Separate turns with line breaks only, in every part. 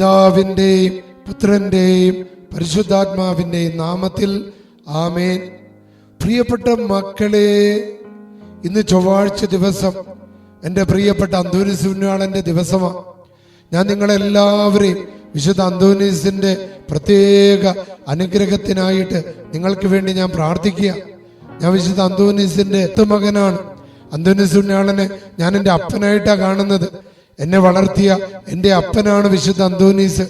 പിതാവിന്റെയും പുത്രന്റെയും പരിശുദ്ധാത്മാവിന്റെയും നാമത്തിൽ ആമേൻ. പ്രിയപ്പെട്ട മക്കളെ ഇന്ന് ചൊവ്വാഴ്ച ദിവസം എന്റെ പ്രിയപ്പെട്ട അന്തോനിസ് പുണ്യാളന്റെ ദിവസമാണ്. ഞാൻ നിങ്ങളെല്ലാവരെയും വിശുദ്ധ അന്തോനിസിന്റെ പ്രത്യേക അനുഗ്രഹത്തിനായിട്ട് നിങ്ങൾക്ക് വേണ്ടി ഞാൻ പ്രാർത്ഥിക്കുക. ഞാൻ വിശുദ്ധ അന്തോനിസിന്റെ മകനാണ്. അന്തോനീസ് പുണ്യാളനെ ഞാൻ എന്റെ അപ്പനായിട്ടാണ് കാണുന്നത്. എന്നെ വളർത്തിയ എന്റെ അപ്പനാണ് വിശുദ്ധ അന്തോനീസ്.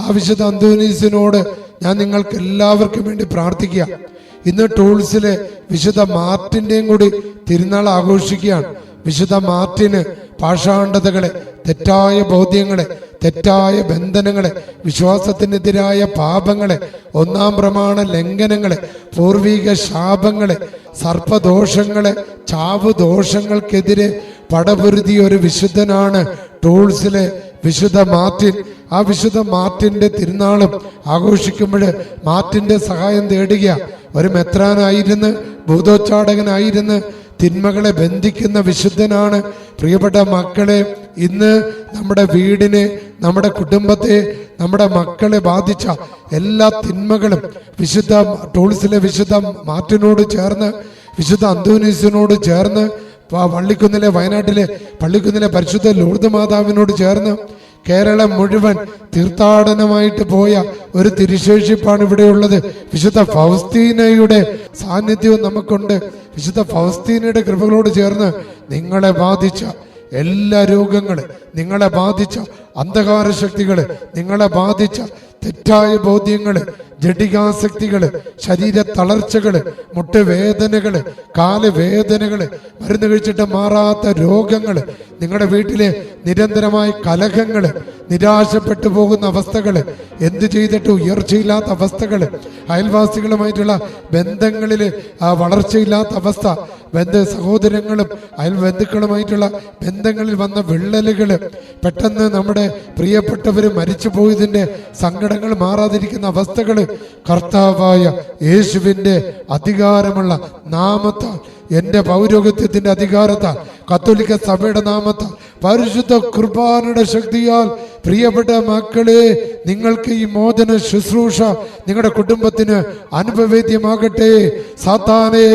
ആ വിശുദ്ധ അന്തോനീസിനോട് ഞാൻ നിങ്ങൾക്ക് എല്ലാവർക്കും വേണ്ടി പ്രാർത്ഥിക്കുക. ഇന്ന് ടൂൾസിലെ വിശുദ്ധ മാർട്ടിന്റെയും കൂടി തിരുനാൾ ആഘോഷിക്കുകയാണ്. വിശുദ്ധ മാർട്ടിന് പാഷാണ്ഡതകളെ തെറ്റായ ബോധ്യങ്ങളെ തെറ്റായ ബന്ധനങ്ങളെ വിശ്വാസത്തിനെതിരായ പാപങ്ങളെ ഒന്നാം പ്രമാണ ലംഘനങ്ങളെ പൂർവിക ശാപങ്ങളെ സർപ്പദോഷങ്ങളെ ചാവുദോഷങ്ങൾക്കെതിരെ പടപൊരുതിയ ഒരു വിശുദ്ധനാണ് ടൂൾസിലെ വിശുദ്ധ മാർട്ടിൻ ആ വിശുദ്ധ മാർട്ടിന്റെ തിരുനാളും ആഘോഷിക്കുമ്പോൾ മാർട്ടിന്റെ സഹായം തേടുക. ഒരു മെത്രാനായിരുന്ന് ഭൂതോച്ചാടകനായിരുന്ന് തിന്മകളെ ബന്ധിക്കുന്ന വിശുദ്ധനാണ്. പ്രിയപ്പെട്ട മക്കളെ ഇന്ന് നമ്മുടെ വീടിനെ നമ്മുടെ കുടുംബത്തെ നമ്മുടെ മക്കളെ ബാധിച്ച എല്ലാ തിന്മകളും വിശുദ്ധ ടൂൾസിലെ വിശുദ്ധ മാർട്ടിനോട് ചേർന്ന് വിശുദ്ധ അന്തോനീസിനോട് ചേർന്ന് പള്ളിക്കുന്നിലെ വയനാട്ടിലെ പള്ളിക്കുന്നിലെ പരിശുദ്ധ ലൂർദ് മാതാവിനോട് ചേർന്ന് കേരളം മുഴുവൻ തീർത്ഥാടനമായിട്ട് പോയ ഒരു തിരുശേഷിപ്പാണ് ഇവിടെയുള്ളത് വിശുദ്ധ ഫൗസ്തീനയുടെ സാന്നിധ്യവും നമുക്കുണ്ട്. വിശുദ്ധ ഫൗസ്തീനയുടെ കൃപകളോട് ചേർന്ന് നിങ്ങളെ ബാധിച്ച എല്ലാ രോഗങ്ങളും നിങ്ങളെ ബാധിച്ച അന്ധകാര ശക്തികൾ നിങ്ങളെ ബാധിച്ച തെറ്റായ ബോധ്യങ്ങൾ ജഡികാസക്തികൾ ശരീര തളർച്ചകൾ മുട്ടുവേദനകൾ കാലുവേദനകൾ മരുന്ന് കഴിച്ചിട്ട് മാറാത്ത രോഗങ്ങൾ നിങ്ങളുടെ വീട്ടിലെ നിരന്തരമായ കലഹങ്ങൾ നിരാശപ്പെട്ടു പോകുന്ന അവസ്ഥകൾ എന്ത് ചെയ്തിട്ട് ഉയർച്ചയില്ലാത്ത അവസ്ഥകൾ അയൽവാസികളുമായിട്ടുള്ള ബന്ധങ്ങളിൽ വളർച്ചയില്ലാത്ത അവസ്ഥ ബന്ധ സഹോദരങ്ങളും അയൽ ബന്ധുക്കളുമായിട്ടുള്ള ബന്ധങ്ങളിൽ വന്ന വിള്ളലുകൾ പെട്ടെന്ന് നമ്മുടെ പ്രിയപ്പെട്ടവർ മരിച്ചു പോയതിന്റെ സങ്കടങ്ങൾ മാറാതിരിക്കുന്ന അവസ്ഥകൾ കർത്താവായ യേശുവിന്റെ അധികാരമുള്ള നാമത്താൽ എന്റെ പൗരോഗത്യത്തിന്റെ അധികാരത്താൽ കത്തോലിക്ക സഭയുടെ നാമത്ത് പരിശുദ്ധ കുർബാനയുടെ ശക്തിയാൽ പ്രിയപ്പെട്ട മക്കളെ നിങ്ങൾക്ക് ഈ മോചന ശുശ്രൂഷ നിങ്ങളുടെ കുടുംബത്തിന് അനുഭവേദ്യമാകട്ടെ. സാത്താനെ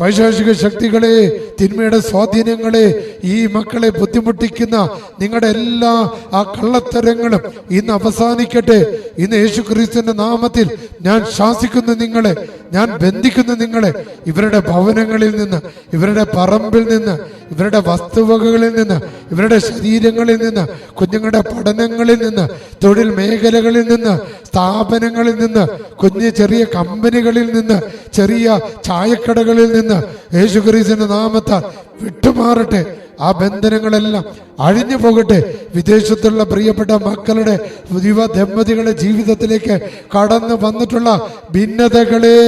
പൈശാചിക ശക്തികളെ തിന്മയുടെ സ്വാധീനങ്ങളെ ഈ മക്കളെ ബുദ്ധിമുട്ടിക്കുന്ന നിങ്ങളുടെ എല്ലാ ആ കള്ളത്തരങ്ങളും ഇന്ന് അവസാനിക്കട്ടെ. ഇന്ന് യേശു ക്രിസ്തുവിന്റെ നാമത്തിൽ ഞാൻ ശാസിക്കുന്നു നിങ്ങളെ ഞാൻ ബന്ധിക്കുന്നു നിങ്ങളെ. ഇവരുടെ ഭവനങ്ങളിൽ നിന്ന് ഇവരുടെ പറമ്പിൽ നിന്ന് ഇവരുടെ വസ്തുവകകളിൽ നിന്ന് ഇവരുടെ ശരീരങ്ങളിൽ നിന്ന് കുഞ്ഞുങ്ങളുടെ പഠനങ്ങളിൽ നിന്ന് തൊഴിൽ മേഖലകളിൽ നിന്ന് സ്ഥാപനങ്ങളിൽ നിന്ന് കുഞ്ഞ് ചെറിയ കമ്പനികളിൽ നിന്ന് ചെറിയ ചായക്കടകളിൽ നിന്ന് യേശു ക്രിസ്തുവിന്റെ നാമത്താൽ വിട്ടുമാറട്ടെ. ആ ബന്ധനങ്ങളെല്ലാം അഴിഞ്ഞു പോകട്ടെ. വിദേശത്തുള്ള പ്രിയപ്പെട്ട മക്കളുടെ യുവ ദമ്പതികളുടെ ജീവിതത്തിലേക്ക് കടന്നു വന്നിട്ടുള്ള ഭിന്നതകളെ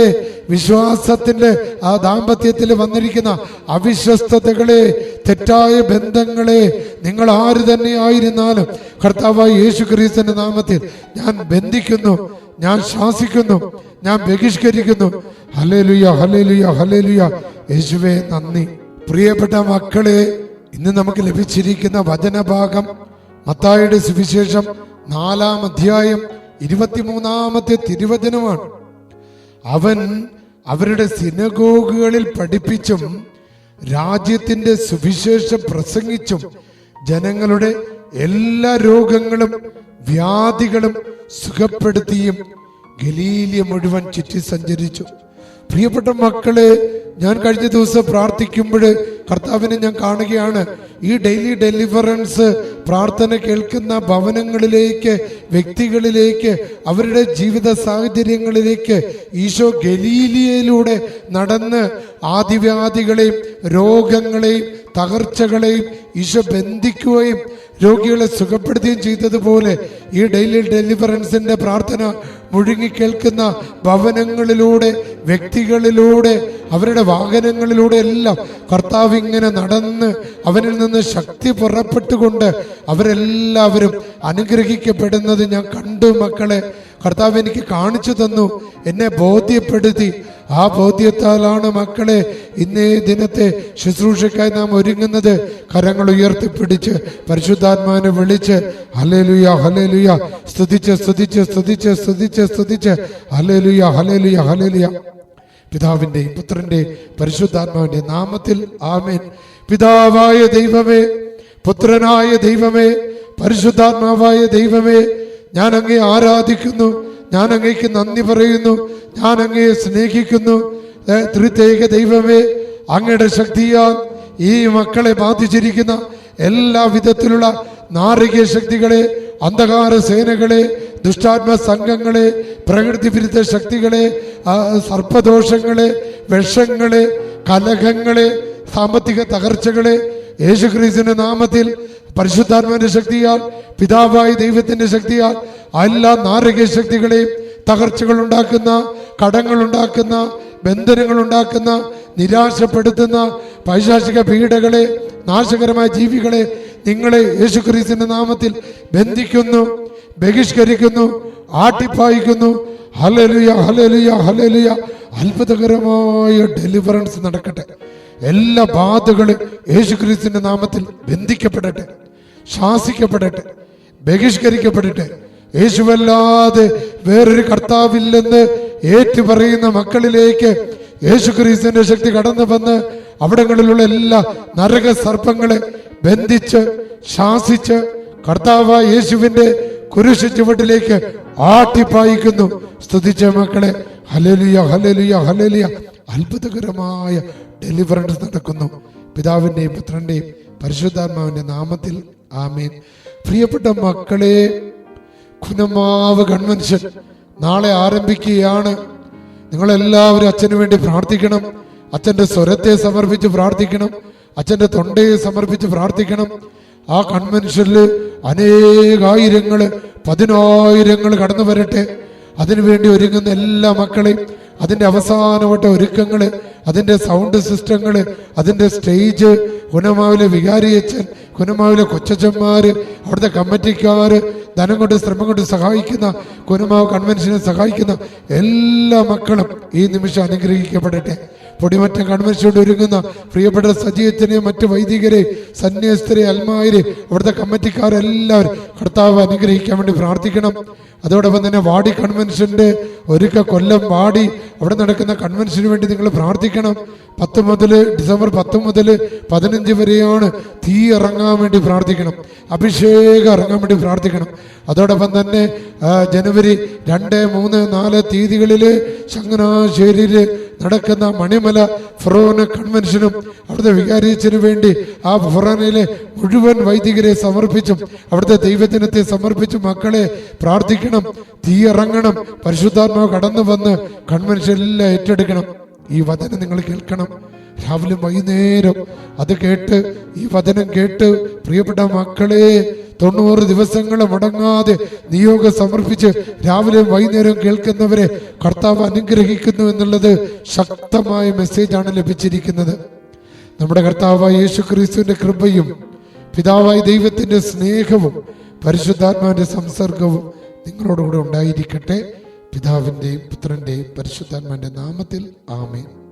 വിശ്വാസത്തിന്റെ ആ ദാമ്പത്യത്തിൽ വന്നിരിക്കുന്ന അവിശ്വസ്തതകളെ തെറ്റായ ബന്ധങ്ങളെ നിങ്ങൾ ആര് തന്നെ ആയിരുന്നാലും കർത്താവായ യേശു ക്രിസ്തന്റെ നാമത്തിൽ ഞാൻ ബന്ധിക്കുന്നു ഞാൻ ശാസിക്കുന്നു ഞാൻ ബഹിഷ്കരിക്കുന്നു. ഹലേലുയ ഹലേലുയ ഹലേലുയ യേശുവേ നന്ദി. പ്രിയപ്പെട്ട മക്കളെ ഇന്ന് നമുക്ക് ലഭിച്ചിരിക്കുന്ന വചനഭാഗം മത്തായുടെ സുവിശേഷം നാലാം അധ്യായം ഇരുപത്തിമൂന്നാമത്തെ തിരുവചനമാണ്. അവൻ അവരുടെ സിനഗോഗുകളിൽ പഠിപ്പിച്ചും രാജ്യത്തിന്റെ സുവിശേഷം പ്രസംഗിച്ചും ജനങ്ങളുടെ എല്ലാ രോഗങ്ങളും വ്യാധികളും സുഖപ്പെടുത്തിയും ഗലീലിയ മുഴുവൻ ചുറ്റി സഞ്ചരിച്ചു പ്രിയപ്പെട്ട മക്കളെ ഞാൻ കഴിഞ്ഞ ദിവസം പ്രാർത്ഥിക്കുമ്പോൾ കർത്താവിനെ ഞാൻ കാണുകയാണ്. ഈ ഡെയിലി ഡെലിവറൻസ് പ്രാർത്ഥന കേൾക്കുന്ന ഭവനങ്ങളിലേക്ക് വ്യക്തികളിലേക്ക് അവരുടെ ജീവിത സാഹചര്യങ്ങളിലേക്ക് ഈശോ ഗലീലിയയിലൂടെ നടന്ന് ആദിവ്യാധികളെയും രോഗങ്ങളെയും തകർച്ചകളെയും ഈശോ ബന്ധിക്കുകയും രോഗികളെ സുഖപ്പെടുത്തുകയും ചെയ്തതുപോലെ ഈ ഡെയിലി ഡെലിവറൻസിന്റെ പ്രാർത്ഥന മുഴുങ്ങി കേൾക്കുന്ന ഭവനങ്ങളിലൂടെ വ്യക്തികളിലൂടെ അവരുടെ വാഹനങ്ങളിലൂടെ എല്ലാം കർത്താവ് ഇങ്ങനെ നടന്ന് അവനിൽ നിന്ന് ശക്തി പുറപ്പെട്ടുകൊണ്ട് അവരെല്ലാവരും അനുഗ്രഹിക്കപ്പെടുന്നത് ഞാൻ കണ്ടു മക്കളെ. കർത്താവ് എനിക്ക് കാണിച്ചു തന്നു. എന്നെ ബോധ്യപ്പെടുത്തി. ആ ബോധ്യത്താലാണ് മക്കളെ ഇന്നേ ദിനത്തെ ശുശ്രൂഷയ്ക്കായി നാം ഒരുങ്ങുന്നത്. കരങ്ങൾ ഉയർത്തിപ്പിടിച്ച് പരിശുദ്ധാത്മാവിനെ വിളിച്ച് ഹലേലുയ ഹലേലുയ സ്തുതിച്ച് സ്തുതിച്ച് സ്തുതിച്ച് സ്തുതിച്ച് സ്തുതിച്ച് ഹലേലുയ ഹലേലുയ ഹലേലുയ പിതാവിന്റെ പുത്രന്റെ പരിശുദ്ധാത്മാവിന്റെ നാമത്തിൽ ആമേൻ. പിതാവായ ദൈവമേ പുത്രനായ ദൈവമേ പരിശുദ്ധാത്മാവായ ദൈവമേ ഞാൻ അങ്ങേ ആരാധിക്കുന്നു ഞാൻ അങ്ങേക്ക് നന്ദി പറയുന്നു ഞാൻ അങ്ങയെ സ്നേഹിക്കുന്നു തൃത്യേക ദൈവമേ അങ്ങയുടെ ശക്തിയാൽ ഈ മക്കളെ ബാധിച്ചിരിക്കുന്ന എല്ലാ വിധത്തിലുള്ള നാരകീയ ശക്തികളെ അന്ധകാര സേനകളെ ദുഷ്ടാത്മ സംഘങ്ങളെ പ്രകൃതി വിരുദ്ധ ശക്തികളെ സർപ്പദോഷങ്ങളെ വിഷങ്ങളെ കലഹങ്ങളെ സാമ്പത്തിക തകർച്ചകളെ യേശുക്രിസ്തുവിന്റെ നാമത്തിൽ പരിശുദ്ധാത്മാവിന്റെ ശക്തിയാൽ പിതാവായ ദൈവത്തിന്റെ ശക്തിയാൽ എല്ലാ നാരക ശക്തികളെയും തകർച്ചകൾ ഉണ്ടാക്കുന്ന കടങ്ങൾ ഉണ്ടാക്കുന്ന ബന്ധനങ്ങൾ ഉണ്ടാക്കുന്ന നിരാശപ്പെടുത്തുന്ന പൈശാചിക പീഡകളെ നാശകരമായ ജീവികളെ നിങ്ങളെ യേശുക്രിസ്തുവിന്റെ നാമത്തിൽ ബന്ധിക്കുന്നു ബഹിഷ്കരിക്കുന്നു ആട്ടിപ്പായിക്കുന്നു. ഹലലുയ ഹലലുയ ഹലലുയ അത്ഭുതകരമായ ഡെലിവറൻസ് നടക്കട്ടെ. എല്ലാ ബാധകളും യേശുക്രിസ്തുവിന്റെ നാമത്തിൽ ബന്ധിക്കപ്പെടട്ടെ. ശാസിക്കപ്പെടട്ടെ ബഹിഷ്കരിക്കപ്പെടട്ടെ. യേശുവല്ലാതെ വേറൊരു കർത്താവില്ലെന്ന് ഏറ്റുപറയുന്ന മക്കളിലേക്ക് യേശു യേശുക്രിസ്തുവിന്റെ ശക്തി കടന്നു വന്ന് അവിടങ്ങളിലുള്ള എല്ലാ നരക സർപ്പങ്ങളെ ബന്ധിച്ച് ശാസിച്ച് കർത്താവ് യേശുവിന്റെ കുരിശ് ചുവട്ടിലേക്ക് ആട്ടിപ്പായിക്കുന്നു. സ്തുതിച്ച മക്കളെ. ഹലലിയ ഹലലിയ ഹലലിയ അത്ഭുതകരമായ ഡെലിവറൻസ് നടക്കുന്നു. പിതാവിന്റെയും പുത്രന്റെയും പരിശുദ്ധാത്മാവിന്റെ നാമത്തിൽ ആമേൻ. പ്രിയപ്പെട്ട മക്കളെ കുനമാവ് കൺവെൻഷൻ നാളെ ആരംഭിക്കുകയാണ്. നിങ്ങളെല്ലാവരും അച്ഛന് വേണ്ടി പ്രാർത്ഥിക്കണം. അച്ഛന്റെ സ്വരത്തെ സമർപ്പിച്ച് പ്രാർത്ഥിക്കണം. അച്ഛന്റെ തൊണ്ടയെ സമർപ്പിച്ച് പ്രാർത്ഥിക്കണം. ആ കൺവെൻഷനിൽ അനേകായിരങ്ങൾ പതിനായിരങ്ങൾ കടന്നു വരട്ടെ അതിനുവേണ്ടി ഒരുങ്ങുന്ന എല്ലാ മക്കളെയും അതിന്റെ അവസാനവട്ട ഒരുക്കങ്ങൾ അതിന്റെ സൗണ്ട് സിസ്റ്റങ്ങൾ അതിന്റെ സ്റ്റേജ് കുനമാവിലെ വികാരിയച്ഛൻ കുനമാവിലെ കൊച്ചച്ചന്മാർ അവിടുത്തെ കമ്മിറ്റിക്കാർ ധനം കൊണ്ട് ശ്രമം കൊണ്ട് സഹായിക്കുന്ന കുനമാവ് കൺവെൻഷനെ സഹായിക്കുന്ന എല്ലാ മക്കളും ഈ നിമിഷം അനുഗ്രഹിക്കപ്പെടട്ടെ. പൊടിമറ്റം കൺവെൻഷനോട് ഒരുങ്ങുന്ന പ്രിയപ്പെട്ട സജീവത്തിനെയും മറ്റ് വൈദികരെ സന്യാസ്തരെ അൽമായരെ അവിടുത്തെ കമ്മിറ്റിക്കാരെല്ലാവരും കർത്താവ് അനുഗ്രഹിക്കാൻ വേണ്ടി പ്രാർത്ഥിക്കണം. അതോടൊപ്പം തന്നെ വാടി കൺവെൻഷന്റെ ഒരുക്ക കൊല്ലം വാടി അവിടെ നടക്കുന്ന കൺവെൻഷന് വേണ്ടി നിങ്ങൾ പ്രാർത്ഥിക്കണം. പത്ത് മുതൽ ഡിസംബർ പത്ത് മുതൽ പതിനഞ്ച് വരെയാണ് തീ ഇറങ്ങാൻ വേണ്ടി പ്രാർത്ഥിക്കണം. അഭിഷേകം ഇറങ്ങാൻ വേണ്ടി പ്രാർത്ഥിക്കണം. അതോടൊപ്പം തന്നെ ജനുവരി രണ്ട് മൂന്ന് നാല് തീയതികളിൽ ചങ്ങനാശ്ശേരിയിൽ നടക്കുന്ന മണിമല ഫൊറോന കൺവെൻഷനും അവിടുത്തെ വികാരിച്ചതിന് വേണ്ടി ആ ഫൊറോനയിലെ മുഴുവൻ വൈദികരെ സമർപ്പിച്ചും അവിടുത്തെ ദൈവദിനത്തെ സമർപ്പിച്ചും മക്കളെ പ്രാർത്ഥിക്കണം തീ ഇറങ്ങണം പരിശുദ്ധാത്മാവ് കടന്നു വന്ന് കൺവെൻഷൻ എല്ലാം ഏറ്റെടുക്കണം. ഈ വചനം നിങ്ങൾ കേൾക്കണം. രാവിലെ വൈകുന്നേരം അത് കേട്ട് ഈ വചനം കേട്ട് പ്രിയപ്പെട്ട മക്കളെ തൊണ്ണൂറ് ദിവസങ്ങൾ മുടങ്ങാതെ നിയോഗം സമർപ്പിച്ച് രാവിലെ വൈകുന്നേരം കേൾക്കുന്നവരെ കർത്താവ് അനുഗ്രഹിക്കുന്നു എന്നുള്ളത് ശക്തമായ മെസ്സേജാണ് ലഭിച്ചിരിക്കുന്നത്. നമ്മുടെ കർത്താവായ യേശു ക്രിസ്തുവിന്റെ കൃപയും പിതാവായ ദൈവത്തിന്റെ സ്നേഹവും പരിശുദ്ധാത്മാവിന്റെ സംസർഗവും നിങ്ങളോടുകൂടെ ഉണ്ടായിരിക്കട്ടെ. പിതാവിന്റെയും പുത്രന്റെയും പരിശുദ്ധാത്മാവിന്റെ നാമത്തിൽ ആമേൻ.